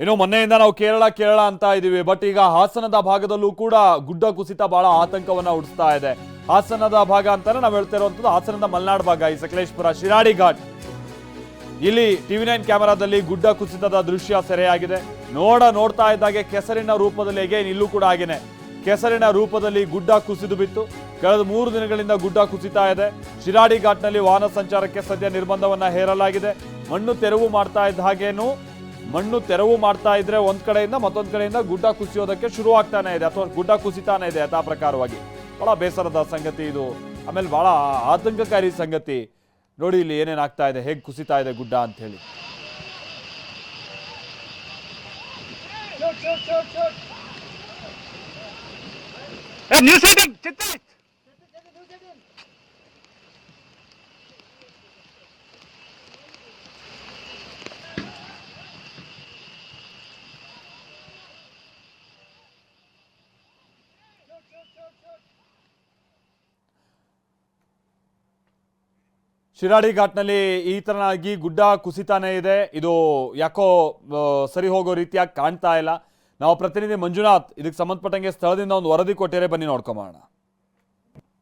ಇನ್ನು ಮೊನ್ನೆಯಿಂದ ನಾವು ಕೇರಳ ಕೇರಳ ಅಂತ ಇದ್ದೀವಿ. ಬಟ್ ಈಗ ಹಾಸನದ ಭಾಗದಲ್ಲೂ ಕೂಡ ಗುಡ್ಡ ಕುಸಿತ ಬಹಳ ಆತಂಕವನ್ನ ಉಡಿಸ್ತಾ ಇದೆ. ಹಾಸನದ ಭಾಗ ಅಂತಾನೆ ನಾವು ಹೇಳ್ತಾ ಇರುವಂತದ್ದು ಹಾಸನದ ಮಲ್ನಾಡ್ ಭಾಗ, ಈ ಸಕಲೇಶ್ಪುರ, ಶಿರಾಡಿ ಘಾಟ್. ಇಲ್ಲಿ ಟಿವಿ ನೈನ್ ಕ್ಯಾಮೆರಾದಲ್ಲಿ ಗುಡ್ಡ ಕುಸಿತದ ದೃಶ್ಯ ಸೆರೆಯಾಗಿದೆ. ನೋಡ, ನೋಡ್ತಾ ಇದ್ದಾಗೆ ಕೆಸರಿನ ರೂಪದಲ್ಲಿ ಹೇಗೆ ಇಲ್ಲೂ ಕೂಡ ಹಾಗೇನೆ. ಕೆಸರಿನ ರೂಪದಲ್ಲಿ ಗುಡ್ಡ ಕುಸಿದು ಬಿತ್ತು. ಕಳೆದ ಮೂರು ದಿನಗಳಿಂದ ಗುಡ್ಡ ಕುಸಿತಾ ಇದೆ. ಶಿರಾಡಿ ಘಾಟ್ನಲ್ಲಿ ವಾಹನ ಸಂಚಾರಕ್ಕೆ ಸದ್ಯ ನಿರ್ಬಂಧವನ್ನ ಹೇರಲಾಗಿದೆ. ಮಣ್ಣು ತೆರವು ಮಾಡ್ತಾ ಇದ್ದ ಹಾಗೇನು ಮಣ್ಣು ತೆರವು ಮಾಡ್ತಾ ಇದ್ರೆ ಒಂದ್ ಕಡೆಯಿಂದ ಮತ್ತೊಂದ್ ಕಡೆಯಿಂದ ಗುಡ್ಡ ಕುಸಿಯೋದಕ್ಕೆ ಶುರು ಆಗ್ತಾನೆ ಇದೆ, ಅಥವಾ ಗುಡ್ಡ ಕುಸಿತಾನೆ ಇದೆ ಯಥಾ ಪ್ರಕಾರವಾಗಿ. ಬಹಳ ಬೇಸರದ ಸಂಗತಿ ಇದು. ಆಮೇಲೆ ಬಹಳ ಆತಂಕಕಾರಿ ಸಂಗತಿ. ನೋಡಿ ಇಲ್ಲಿ ಏನೇನಾಗ್ತಾ ಇದೆ, ಹೇಗೆ ಕುಸಿತಾ ಇದೆ ಗುಡ್ಡ ಅಂತ ಹೇಳಿ ಶಿರಾಡಿ ಘಾಟ್ನಲ್ಲಿ ಈ ತರನಾಗಿ ಗುಡ್ಡ ಕುಸಿತಾನೇ ಇದೆ. ಇದು ಯಾಕೋ ಸರಿ ಹೋಗೋ ರೀತಿಯಾಗಿ ಕಾಣ್ತಾ ಇಲ್ಲ. ನಾವು ಪ್ರತಿನಿಧಿ ಮಂಜುನಾಥ್, ಇದಕ್ಕೆ ಸಂಬಂಧಪಟ್ಟಂಗೆ ಸ್ಥಳದಿಂದ ಒಂದು ವರದಿ ಕೊಟ್ಟಿರೆ ಬನ್ನಿ ನೋಡ್ಕೊಂಬೋಣ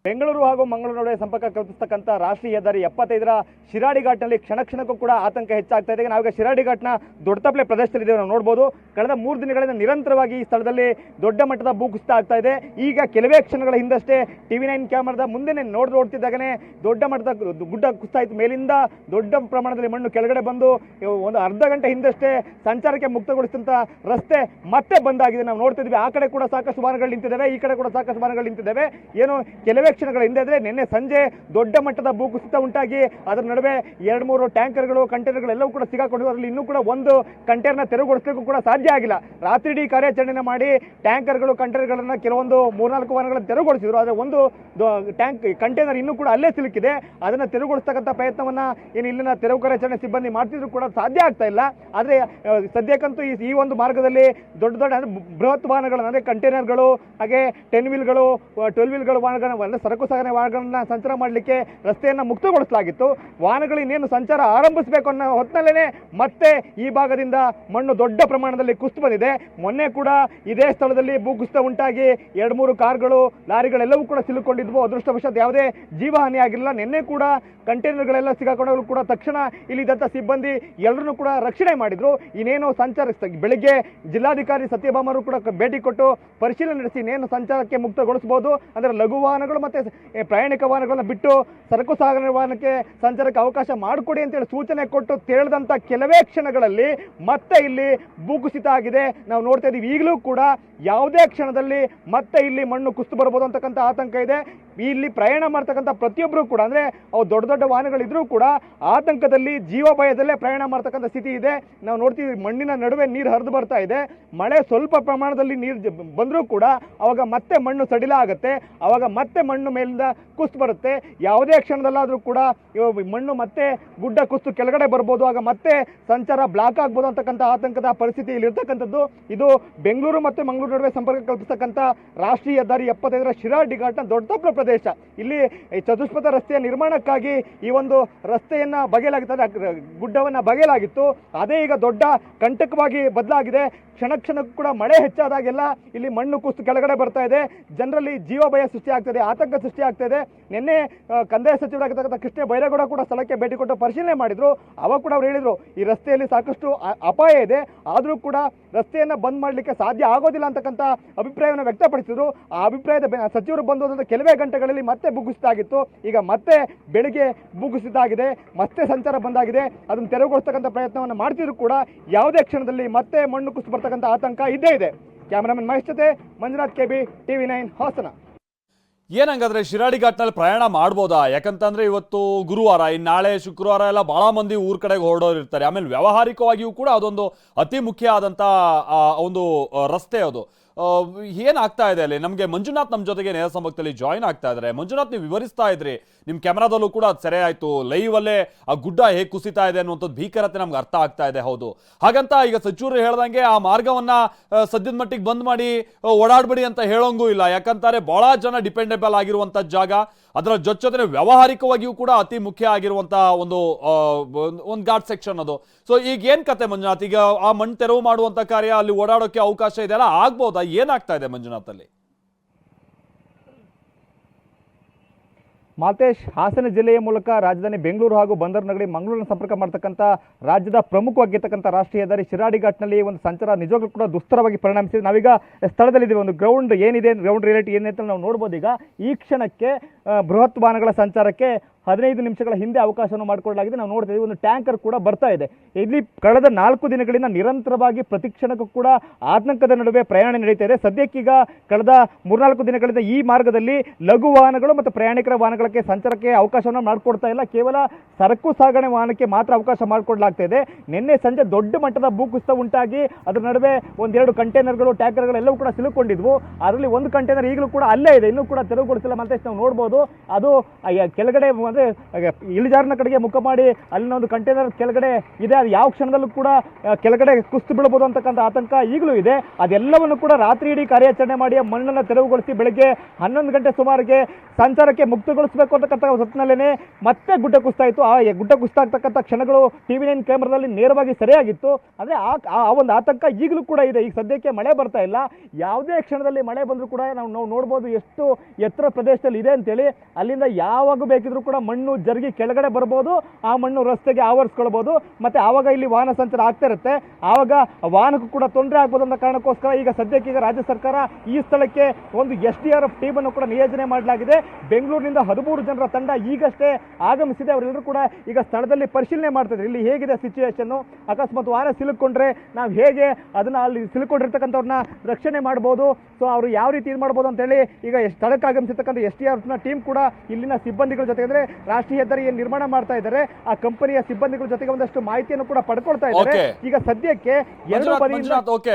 ಬೆಂಗಳೂರು ಹಾಗೂ ಮಂಗಳೂರು ನಡುವೆ ಸಂಪರ್ಕ ಕಲ್ಪಿಸತಕ್ಕಂಥ ರಾಷ್ಟ್ರೀಯ ಹೆದ್ದಾರಿ ಎಪ್ಪತ್ತೈದರ ಶಿರಾಡಿ ಘಾಟ್ನಲ್ಲಿ ಕ್ಷಣ ಕ್ಷಣಕ್ಕೂ ಕೂಡ ಆತಂಕ ಹೆಚ್ಚಾಗ್ತಾ ಇದೆ. ನಾವೀಗ ಶಿರಾಡಿ ಘಾಟ್ನ ದೊಡ್ಡತಪ್ಲೆ ಪ್ರದೇಶದಲ್ಲಿದ್ದೇವೆ ನಾವು ನೋಡ್ಬೋದು. ಕಳೆದ ಮೂರು ದಿನಗಳಿಂದ ನಿರಂತರವಾಗಿ ಈ ಸ್ಥಳದಲ್ಲಿ ದೊಡ್ಡ ಮಟ್ಟದ ಭೂಕುಸಿತ ಆಗ್ತಾ ಇದೆ. ಈಗ ಕೆಲವೇ ಕ್ಷಣಗಳ ಹಿಂದಷ್ಟೇ ಟಿವಿ ನೈನ್ ಕ್ಯಾಮರಾದ ಮುಂದೆನೆ ನೋಡಿ ನೋಡ್ತಿದ್ದಾಗನೇ ದೊಡ್ಡ ಮಟ್ಟದ ಗುಡ್ಡ ಕುಸ್ತಾಯಿತು ಇತ್ತು ಮೇಲಿಂದ ದೊಡ್ಡ ಪ್ರಮಾಣದಲ್ಲಿ ಮಣ್ಣು ಕೆಳಗಡೆ ಬಂದು ಒಂದು ಅರ್ಧ ಗಂಟೆ ಹಿಂದಷ್ಟೇ ಸಂಚಾರಕ್ಕೆ ಮುಕ್ತಗೊಳಿಸಿದಂಥ ರಸ್ತೆ ಮತ್ತೆ ಬಂದಾಗಿದೆ ನಾವು ನೋಡ್ತಿದ್ವಿ, ಆ ಕಡೆ ಕೂಡ ಸಾಕಷ್ಟು ವಾಹನಗಳು ನಿಂತಿದ್ದಾವೆ, ಈ ಕಡೆ ಕೂಡ ಸಾಕಷ್ಟು ವಾಹನಗಳು ನಿಂತಿದ್ದಾವೆ. ಏನು ಕೆಲವೇ ಕ್ಷಣಗಳ ಹಿಂದೆ ಇದ್ರೆ ನಿನ್ನೆ ಸಂಜೆ ದೊಡ್ಡ ಮಟ್ಟದ ಭೂಕುಸಿತ ಉಂಟಾಗಿ ಅದರ ನಡುವೆ ಎರಡು ಮೂರು ಟ್ಯಾಂಕರ್ಗಳು, ಕಂಟೈನರ್ಗಳು ಎಲ್ಲವೂ ಕೂಡ ಸಿಗಾಕೊಂಡಿವೆ. ಅದರಲ್ಲಿ ಇನ್ನೂ ಕೂಡ ಒಂದು ಕಂಟೈನರ್ನ ತೆರವುಗೊಳಿಸಲಿಕ್ಕೂ ಕೂಡ ಸಾಧ್ಯ ಆಗಿಲ್ಲ. ರಾತ್ರಿ ಇಡೀ ಕಾರ್ಯಾಚರಣೆ ಮಾಡಿ ಟ್ಯಾಂಕರ್ಗಳು, ಕಂಟೈನರ್ಗಳನ್ನ ಕೆಲವೊಂದು ಮೂರ್ನಾಲ್ಕು ವಾಹನಗಳನ್ನು ತೆರವುಗೊಳಿಸಿದ್ರು. ಆದರೆ ಒಂದು ಟ್ಯಾಂಕ್, ಕಂಟೈನರ್ ಇನ್ನೂ ಕೂಡ ಅಲ್ಲೇ ಸಿಲುಕಿದೆ. ಅದನ್ನ ತೆರವುಗೊಳಿಸ್ತಕ್ಕಂಥ ಪ್ರಯತ್ನವನ್ನ ಏನು ಇಲ್ಲಿನ ತೆರವು ಕಾರ್ಯಾಚರಣೆ ಸಿಬ್ಬಂದಿ ಮಾಡ್ತಿದ್ರು ಕೂಡ ಸಾಧ್ಯ ಆಗ್ತಾ ಇಲ್ಲ. ಆದರೆ ಸದ್ಯಕ್ಕಂತೂ ಈ ಒಂದು ಮಾರ್ಗದಲ್ಲಿ ದೊಡ್ಡ ದೊಡ್ಡ ಬೃಹತ್ ವಾಹನಗಳನ್ನು, ಅಂದರೆ ಕಂಟೈನರ್ಗಳು, ಹಾಗೆ ಟೆನ್ ವೀಲ್ಗಳು ಟ್ವೆಲ್ ವೀಲ್ಗಳು ವಾಹನಗಳನ್ನ ಸರಕು ಸಾಗಣೆ ವಾಹನಗಳನ್ನ ಸಂಚಾರ ಮಾಡಲಿಕ್ಕೆ ರಸ್ತೆಯನ್ನು ಮುಕ್ತಗೊಳಿಸಲಾಗಿತ್ತು. ವಾಹನಗಳು ಇನ್ನೇನು ಸಂಚಾರ ಆರಂಭಿಸಬೇಕು ಅನ್ನೋ ಹೊತ್ತಿನಲ್ಲೇ ಮತ್ತೆ ಈ ಭಾಗದಿಂದ ಮಣ್ಣು ದೊಡ್ಡ ಪ್ರಮಾಣದಲ್ಲಿ ಕುಸ್ತು ಬಂದಿದೆ. ಮೊನ್ನೆ ಕೂಡ ಇದೇ ಸ್ಥಳದಲ್ಲಿ ಭೂಕುಸಿತ ಉಂಟಾಗಿ ಎರಡು ಮೂರು ಕಾರ್ಗಳು, ಲಾರಿಗಳೆಲ್ಲವೂ ಕೂಡ ಸಿಲುಕೊಂಡಿದ್ವು. ಅದೃಷ್ಟವಶಾತ್ ಯಾವುದೇ ಜೀವಹಾನಿ ಆಗಿರಲಿಲ್ಲ. ನಿನ್ನೆ ಕೂಡ ಕಂಟೈನರ್ಗಳೆಲ್ಲ ಸಿಗಾಕೊಂಡವರು ಕೂಡ ತಕ್ಷಣ ಇಲ್ಲಿದ್ದಂಥ ಸಿಬ್ಬಂದಿ ಎಲ್ಲರನ್ನೂ ಕೂಡ ರಕ್ಷಣೆ ಮಾಡಿದ್ರು. ಇನ್ನೇನು ಸಂಚಾರ ಬೆಳಿಗ್ಗೆ ಜಿಲ್ಲಾಧಿಕಾರಿ ಸತ್ಯಭಾಮರು ಕೂಡ ಭೇಟಿ ಕೊಟ್ಟು ಪರಿಶೀಲನೆ ನಡೆಸಿ ಇನ್ನೇನು ಸಂಚಾರಕ್ಕೆ ಮುಕ್ತಗೊಳಿಸಬಹುದು ಅಂದರೆ ಲಘು ವಾಹನಗಳು ಮತ್ತೆ ಪ್ರಯಾಣಿಕ ವಾಹನಗಳನ್ನು ಬಿಟ್ಟು ಸರಕು ಸಾಗಣೆ ವಾಹನಕ್ಕೆ ಸಂಚಾರಕ್ಕೆ ಅವಕಾಶ ಮಾಡಿಕೊಡಿ ಅಂತೇಳಿ ಸೂಚನೆ ಕೊಟ್ಟು ತೆರಳಿದಂಥ ಕೆಲವೇ ಕ್ಷಣಗಳಲ್ಲಿ ಮತ್ತೆ ಇಲ್ಲಿ ಭೂಕುಸಿತ ಆಗಿದೆ. ನಾವು ನೋಡ್ತಾ ಇದ್ದೀವಿ ಈಗಲೂ ಕೂಡ ಯಾವುದೇ ಕ್ಷಣದಲ್ಲಿ ಮತ್ತೆ ಇಲ್ಲಿ ಮಣ್ಣು ಕುಸಿದು ಬರ್ಬೋದು ಅಂತಕ್ಕಂಥ ಆತಂಕ ಇದೆ. ಇಲ್ಲಿ ಪ್ರಯಾಣ ಮಾಡ್ತಕ್ಕಂಥ ಪ್ರತಿಯೊಬ್ಬರು ಕೂಡ, ಅಂದ್ರೆ ಅವು ದೊಡ್ಡ ದೊಡ್ಡ ವಾಹನಗಳಿದ್ರೂ ಕೂಡ ಆತಂಕದಲ್ಲಿ ಜೀವ ಭಯದಲ್ಲೇ ಪ್ರಯಾಣ ಮಾಡ್ತಕ್ಕಂಥ ಸ್ಥಿತಿ ಇದೆ. ನಾವು ನೋಡ್ತೀವಿ ಮಣ್ಣಿನ ನಡುವೆ ನೀರು ಹರಿದು ಬರ್ತಾ ಇದೆ. ಮಳೆ ಸ್ವಲ್ಪ ಪ್ರಮಾಣದಲ್ಲಿ ನೀರು ಬಂದರೂ ಕೂಡ ಅವಾಗ ಮತ್ತೆ ಮಣ್ಣು ಸಡಿಲ ಆಗುತ್ತೆ. ಅವಾಗ ಮತ್ತೆ ಮಣ್ಣು ಮೇಲಿಂದ ಕುಸ್ತು ಬರುತ್ತೆ. ಯಾವುದೇ ಕ್ಷಣದಲ್ಲಾದರೂ ಕೂಡ ಮಣ್ಣು ಮತ್ತೆ ಗುಡ್ಡ ಕುಸ್ತು ಕೆಳಗಡೆ ಬರ್ಬೋದು. ಆಗ ಮತ್ತೆ ಸಂಚಾರ ಬ್ಲಾಕ್ ಆಗ್ಬೋದು ಅಂತಕ್ಕಂಥ ಆತಂಕದ ಪರಿಸ್ಥಿತಿ ಇಲ್ಲಿ ಇದು ಬೆಂಗಳೂರು ಮತ್ತು ಮಂಗಳೂರು ನಡುವೆ ಸಂಪರ್ಕ ಕಲ್ಪಿಸ್ತಕ್ಕಂಥ ರಾಷ್ಟ್ರೀಯ ಹೆದ್ದಾರಿ ಎಪ್ಪತ್ತೈದರ ಶಿರಾಡಿ ಘಾಟ್ನ ದೊಡ್ಡತಪ್ಪಲ ಪ್ರದೇಶ. ಇಲ್ಲಿ ಚತುಷ್ಪಥ ರಸ್ತೆಯ ನಿರ್ಮಾಣಕ್ಕಾಗಿ ಈ ಒಂದು ರಸ್ತೆಯನ್ನ ಬಗೆಯಲಾಗುತ್ತದೆ ಗುಡ್ಡವನ್ನ ಬಗೆಯಲಾಗಿತ್ತು. ಅದೇ ಈಗ ದೊಡ್ಡ ಕಂಟಕವಾಗಿ ಬದಲಾಗಿದೆ. ಕ್ಷಣ ಕ್ಷಣಕ್ಕೂ ಕೂಡ ಮಳೆ ಹೆಚ್ಚಾದಾಗೆಲ್ಲ ಇಲ್ಲಿ ಮಣ್ಣು ಕುಸ್ತು ಕೆಳಗಡೆ ಬರ್ತಾ ಇದೆ. ಜನರಲ್ಲಿ ಜೀವ ಭಯ ಸೃಷ್ಟಿ ಆಗ್ತದೆ, ಆತಂಕ ಸೃಷ್ಟಿ ಆಗ್ತಾ ಇದೆ ನಿನ್ನೆ ಕಂದಾಯ ಸಚಿವರಾಗಿರ್ತಕ್ಕಂಥ ಕೃಷ್ಣ ಬೈರೇಗೌಡ ಕೂಡ ಸ್ಥಳಕ್ಕೆ ಭೇಟಿ ಕೊಟ್ಟು ಪರಿಶೀಲನೆ ಮಾಡಿದ್ರು. ಅವಾಗ ಕೂಡ ಅವ್ರು ಹೇಳಿದ್ರು, ಈ ರಸ್ತೆಯಲ್ಲಿ ಸಾಕಷ್ಟು ಅಪಾಯ ಇದೆ. ಆದರೂ ಕೂಡ ರಸ್ತೆಯನ್ನ ಬಂದ್ ಮಾಡಲಿಕ್ಕೆ ಸಾಧ್ಯ ಆಗೋದಿಲ್ಲ ಅಂತಕ್ಕಂಥ ಅಭಿಪ್ರಾಯವನ್ನು ವ್ಯಕ್ತಪಡಿಸಿದ್ರು. ಆ ಅಭಿಪ್ರಾಯದ ಸಚಿವರು ಬಂದು ಕೆಲವೇ ಕೆಲವೇ ಗಂಟೆಗಳಲ್ಲಿ ಮತ್ತೆ ಬುಗ್ಗಿಸಿದಾಗಿತ್ತು ಈಗ ಮತ್ತೆ ಬೆಳಿಗ್ಗೆ ಭೂಕುಸಿತ ಮತ್ತೆ ಸಂಚಾರ ಬಂದಾಗಿದೆ. ಅದನ್ನು ತೆರವುಗೊಳಿಸ್ತಕ್ಕಂಥ ಪ್ರಯತ್ನವನ್ನು ಮಾಡ್ತಿದ್ರು ಕೂಡ ಯಾವುದೇ ಕ್ಷಣದಲ್ಲಿ ಮತ್ತೆ ಮಣ್ಣು ಕುಸಿದು ಬರ್ತಕ್ಕಂಥ ಆತಂಕ ಇದ್ದೇ ಇದೆ. ಕ್ಯಾಮರಾಮನ್ ಮಹೇಶ್ ಜೊತೆ Manjunath K B TV nine Hassan. ಏನಂಗಾದ್ರೆ Shiradi ಘಾಟ್ನಲ್ಲಿ ಪ್ರಯಾಣ ಮಾಡ್ಬೋದಾ? ಯಾಕಂತಂದ್ರೆ ಇವತ್ತು ಗುರುವಾರ ಇನ್ನು ನಾಳೆ ಶುಕ್ರವಾರ ಎಲ್ಲ ಬಹಳ ಮಂದಿ ಊರ್ ಕಡೆಗೆ ಹೊರಡೋರು ಇರ್ತಾರೆ. ಆಮೇಲೆ ವ್ಯಾವಹಾರಿಕವಾಗಿಯೂ ಕೂಡ ಅದೊಂದು ಅತಿ ಮುಖ್ಯ ಆದಂತ ಒಂದು ರಸ್ತೆ ಅದು. ಏನಾಗ್ತಾ ಇದೆ ಅಲ್ಲಿ? ನಮಗೆ ಮಂಜುನಾಥ್ ನಮ್ಮ ಜೊತೆಗೆ ನೇರ ಸಂಪರ್ಕದಲ್ಲಿ ಜಾಯಿನ್ ಆಗ್ತಾ ಇದ್ದಾರೆ ಮಂಜುನಾಥ್, ನೀವು ವಿವರಿಸ್ತಾ ಇದ್ರಿ. ನಿಮ್ಮ ಕ್ಯಾಮ್ರಾದಲ್ಲೂ ಕೂಡ ಅದು ಸೆರೆ ಆಯಿತು. ಅಲ್ಲೇ ಆ ಗುಡ್ಡ ಹೇಗೆ ಕುಸಿತಾ ಇದೆ ಅನ್ನುವಂಥದ್ದು ಭೀಕರತೆ ನಮ್ಗೆ ಅರ್ಥ ಆಗ್ತಾ ಇದೆ, ಹೌದು. ಹಾಗಂತ ಈಗ ಸಚಿವರು ಹೇಳ್ದಂಗೆ ಆ ಮಾರ್ಗವನ್ನ ಸದ್ಯದ ಮಟ್ಟಿಗೆ ಬಂದ್ ಮಾಡಿ ಓಡಾಡಬೇಡಿ ಅಂತ ಹೇಳೋಂಗೂ ಇಲ್ಲ. ಯಾಕಂತಾರೆ ಬಹಳ ಜನ ಡಿಪೆಂಡೆಬಲ್ ಆಗಿರುವಂತ ಜಾಗ. ಅದರ ಜೊತೆ ವ್ಯಾವಹಾರಿಕವಾಗಿಯೂ ಕೂಡ ಅತಿ ಮುಖ್ಯ ಆಗಿರುವಂತಹ ಒಂದು ಒಂದ್- ಘಾಟ್ ಸೆಕ್ಷನ್ ಅದು. ಸೊ ಈಗ ಏನ್ ಕತೆ ಮಂಜುನಾಥ್? ಈಗ ಆ ಮಣ್ಣು ತೆರವು ಮಾಡುವಂತ ಕಾರ್ಯ ಅಲ್ಲಿ ಓಡಾಡೋಕೆ ಅವಕಾಶ ಇದೆಯಲ್ಲ, ಆಗ್ಬೋದಾ? ಏನಾಗ್ತಾ ಇದೆ ಮಂಜುನಾಥ್ ಅಲ್ಲಿ? ಮಾತೇಶ್, ಹಾಸನ ಜಿಲ್ಲೆಯ ಮೂಲಕ ರಾಜಧಾನಿ ಬೆಂಗಳೂರು ಹಾಗೂ ಬಂದರು ನಗರಿ ಮಂಗಳೂರನ್ನು ಸಂಪರ್ಕ ಮಾಡ್ತಕ್ಕಂಥ ರಾಜ್ಯದ ಪ್ರಮುಖವಾಗಿರ್ತಕ್ಕಂಥ ರಾಷ್ಟ್ರೀಯ ಹೆದ್ದಾರಿ ಶಿರಾಡಿ ಘಾಟ್ನಲ್ಲಿ ಒಂದು ಸಂಚಾರ ನಿಜವಾಗ್ಲೂ ಕೂಡ ದುಸ್ತರವಾಗಿ ಪರಿಣಮಿಸಿದೆ. ನಾವೀಗ ಸ್ಥಳದಲ್ಲಿದ್ದೀವಿ. ಒಂದು ಗ್ರೌಂಡ್ ಏನಿದೆ ಗ್ರೌಂಡ್ ರಿಯಾಲಿಟಿ ಏನಿದೆ ಅಂತ ನಾವು ನೋಡ್ಬೋದು. ಈಗ ಈ ಕ್ಷಣಕ್ಕೆ ಬೃಹತ್ ವಾಹನಗಳ ಸಂಚಾರಕ್ಕೆ ಹದಿನೈದು ನಿಮಿಷಗಳ ಹಿಂದೆ ಅವಕಾಶವನ್ನು ಮಾಡಿಕೊಳ್ಳಲಾಗಿದೆ ನಾವು ನೋಡ್ತಾ ಒಂದು ಟ್ಯಾಂಕರ್ ಕೂಡ ಬರ್ತಾ ಇದೆ. ಇಲ್ಲಿ ಕಳೆದ ನಾಲ್ಕು ದಿನಗಳಿಂದ ನಿರಂತರವಾಗಿ ಪ್ರತಿಕ್ಷಣಕ್ಕೂ ಕೂಡ ಆತಂಕದ ನಡುವೆ ಪ್ರಯಾಣ ನಡೀತಾ ಇದೆ. ಸದ್ಯಕ್ಕೀಗ ಕಳೆದ ಮೂರ್ನಾಲ್ಕು ದಿನಗಳಿಂದ ಈ ಮಾರ್ಗದಲ್ಲಿ ಲಘು ವಾಹನಗಳು ಮತ್ತು ಪ್ರಯಾಣಿಕರ ವಾಹನಗಳಿಗೆ ಸಂಚಾರಕ್ಕೆ ಅವಕಾಶವನ್ನು ಮಾಡಿಕೊಡ್ತಾ ಇಲ್ಲ. ಕೇವಲ ಸರಕು ಸಾಗಣೆ ವಾಹನಕ್ಕೆ ಮಾತ್ರ ಅವಕಾಶ ಮಾಡಿಕೊಡ್ಲಾಗ್ತಾ ಇದೆ. ನಿನ್ನೆ ಸಂಜೆ ದೊಡ್ಡ ಮಟ್ಟದ ಭೂಕುಸಿತ ಉಂಟಾಗಿ ಅದರ ನಡುವೆ ಒಂದೆರಡು ಕಂಟೈನರ್ಗಳು, ಟ್ಯಾಂಕರ್ಗಳು ಎಲ್ಲವೂ ಕೂಡ ಸಿಲುಕೊಂಡಿದ್ವು. ಅದರಲ್ಲಿ ಒಂದು ಕಂಟೈನರ್ ಈಗಲೂ ಕೂಡ ಅಲ್ಲೇ ಇದೆ, ಇನ್ನೂ ಕೂಡ ತೆರವುಗೊಳಿಸಿಲ್ಲ. ಮತ್ತೆ ನಾವು ನೋಡ್ಬೋದು, ಅದು ಕೆಳಗಡೆ ಅಂದ್ರೆ ಆ ಇಳಿಜಾರಿನ ಕಡೆಗೆ ಮುಖ ಮಾಡಿ, ಅಲ್ಲಿನ ಒಂದು ಕಂಟೈನರ್ ಕೆಳಗಡೆ ಇದೆ, ಅದು ಯಾವ ಕ್ಷಣದಲ್ಲೂ ಕೂಡ ಕೆಳಗಡೆ ಕುಸ್ತು ಬೀಳ್ಬೋದು ಅಂತಕ್ಕಂಥ ಆತಂಕ ಈಗಲೂ ಇದೆ. ಅದೆಲ್ಲವನ್ನು ಕೂಡ ರಾತ್ರಿ ಇಡೀ ಕಾರ್ಯಾಚರಣೆ ಮಾಡಿ ಮಣ್ಣನ್ನು ತೆರವುಗೊಳಿಸಿ ಬೆಳಗ್ಗೆ ಹನ್ನೊಂದು ಗಂಟೆ ಸುಮಾರಿಗೆ ಸಂಚಾರಕ್ಕೆ ಮುಕ್ತಗೊಳಿಸಬೇಕು ಅಂತಕ್ಕಂಥ ಹೊತ್ತಿನಲ್ಲೇ ಮತ್ತೆ ಗುಡ್ಡ ಕುಸ್ತಾಯಿತು. ಆ ಗುಡ್ಡ ಕುಸ್ತಾ ಆಗ್ತಕ್ಕಂಥ ಕ್ಷಣಗಳು ಟಿವಿ ನೈನ್ ಕ್ಯಾಮ್ರಾದಲ್ಲಿ ನೇರವಾಗಿ ಸರಿಯಾಗಿತ್ತು. ಅಂದರೆ ಆ ಒಂದು ಆತಂಕ ಈಗಲೂ ಕೂಡ ಇದೆ. ಈಗ ಸದ್ಯಕ್ಕೆ ಮಳೆ ಬರ್ತಾ ಇಲ್ಲ. ಯಾವುದೇ ಕ್ಷಣದಲ್ಲಿ ಮಳೆ ಬಂದರೂ ಕೂಡ ನಾವು ನಾವು ನೋಡ್ಬೋದು ಎಷ್ಟು ಎತ್ತರ ಪ್ರದೇಶದಲ್ಲಿ ಇದೆ ಅಂತೇಳಿ. ಅಲ್ಲಿಂದ ಯಾವಾಗ ಬೇಕಿದ್ರೂ ಕೂಡ ಮಣ್ಣು ಜರುಗಿ ಕೆಳಗಡೆ ಬರ್ಬೋದು, ಆ ಮಣ್ಣು ರಸ್ತೆಗೆ ಆವರಿಸ್ಕೊಳ್ಬೋದು. ಮತ್ತು ಆವಾಗ ಇಲ್ಲಿ ವಾಹನ ಸಂಚಾರ ಆಗ್ತಾ ಇರುತ್ತೆ. ಆವಾಗ ವಾಹನಕ್ಕೂ ಕೂಡ ತೊಂದರೆ ಆಗ್ಬೋದು ಅನ್ನೋ ಕಾರಣಕ್ಕೋಸ್ಕರ ಈಗ ಸದ್ಯಕ್ಕೆ ಈಗ ರಾಜ್ಯ ಸರ್ಕಾರ ಈ ಸ್ಥಳಕ್ಕೆ ಒಂದು ಎಸ್ ಡಿ ಆರ್ ಎಫ್ ಟೀಮನ್ನು ಕೂಡ ನಿಯೋಜನೆ ಮಾಡಲಾಗಿದೆ. ಬೆಂಗಳೂರಿನಿಂದ ಹದಿಮೂರು ಜನರ ತಂಡ ಈಗಷ್ಟೇ ಆಗಮಿಸಿದೆ. ಅವರೆಲ್ಲರೂ ಕೂಡ ಈಗ ಸ್ಥಳದಲ್ಲಿ ಪರಿಶೀಲನೆ ಮಾಡ್ತಿದ್ರು ಇಲ್ಲಿ ಹೇಗಿದೆ ಸಿಚುವೇಶನ್ನು ಅಕಸ್ಮಾತ್ ವಾಹನ ಸಿಲುಕೊಂಡ್ರೆ ನಾವು ಹೇಗೆ ಅದನ್ನು ಅಲ್ಲಿ ಸಿಲುಕೊಂಡಿರ್ತಕ್ಕಂಥವ್ರನ್ನ ರಕ್ಷಣೆ ಮಾಡ್ಬೋದು? ಸೊ ಅವರು ಯಾವ ರೀತಿ ಇದು ಮಾಡ್ಬೋದು ಅಂತೇಳಿ ಈಗ ಸ್ಥಳಕ್ಕೆ ಆಗಮಿಸಿರ್ತಕ್ಕಂಥ ಎಸ್ ಟಿ ಆರ್ನ ಟೀಮ್ ಕೂಡ ಇಲ್ಲಿನ ಸಿಬ್ಬಂದಿಗಳ ಜೊತೆಗೆ ಅಂದ್ರೆ ರಾಷ್ಟ್ರೀಯ ಹೆದ್ದಾರಿ ಏನ್ ನಿರ್ಮಾಣ ಮಾಡ್ತಾ ಇದ್ದಾರೆ. ಆ ಕಂಪನಿಯ ಸಿಬ್ಬಂದಿಗಳ ಜೊತೆಗೆ ಒಂದಷ್ಟು ಮಾಹಿತಿಯನ್ನು ಕೂಡ ಪಡ್ಕೊಳ್ತಾ ಇದ್ದಾರೆ. ಈಗ ಸದ್ಯಕ್ಕೆ ಎರಡು ಓಕೆ